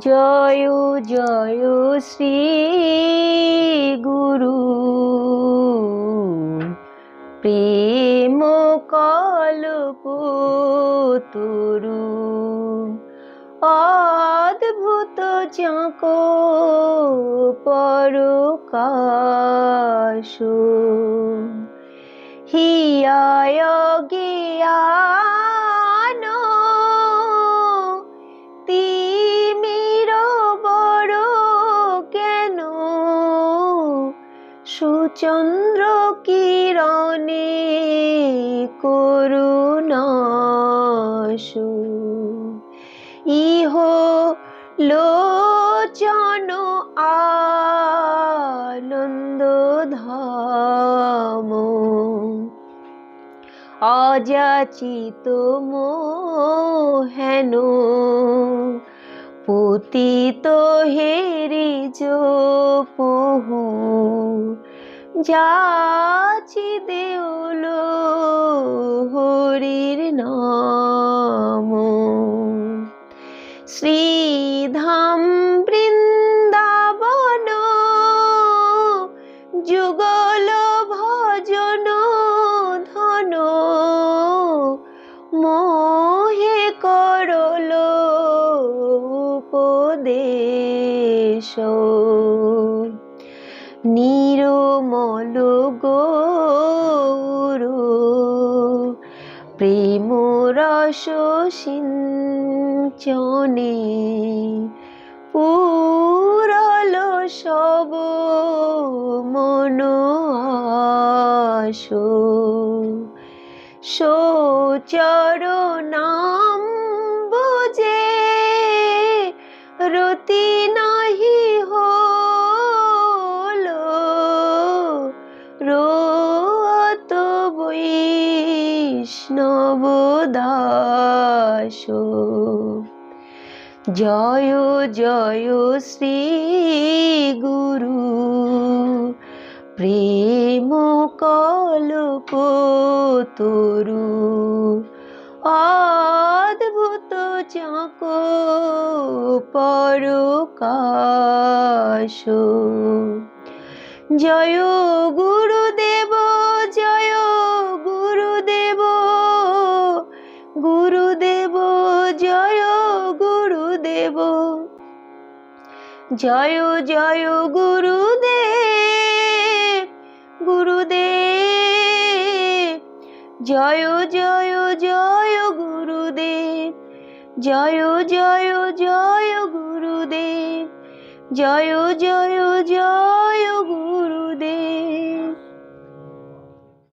জয় জয় শ্রী গুরু। প্রেম কল্প তরু অদ্ভুত চাঁক পরকাশ। হিয়ায় জ্ঞান সুচন্দ্র কিরণে করুণাসু ইহ লোচন আনন্দ ধাম। অযাচিত মোহেন পতিত হেরি পহু যাচি দেউল হরির নাম। শ্রীধাম বৃন্দাবন যুগল ভজন ধন মোহে করল উপদেশ। নিরমল গৌর প্রেম রস সিঞ্চনে পুরল সব মন আস। সোচর নাম বুঝে রতি জয় জয় শ্রী গুরু। প্রেম কল্প তরু। অদ্ভুত চাঁক পরকাশ। জয় গুরুদেব দেব। জয় জয় গুরুদেব গুরুদেব। জয় জয় জয় গুরুদেব, জয় জয় জয় গুরুদেব, জয় জয় জয় গুরুদেব।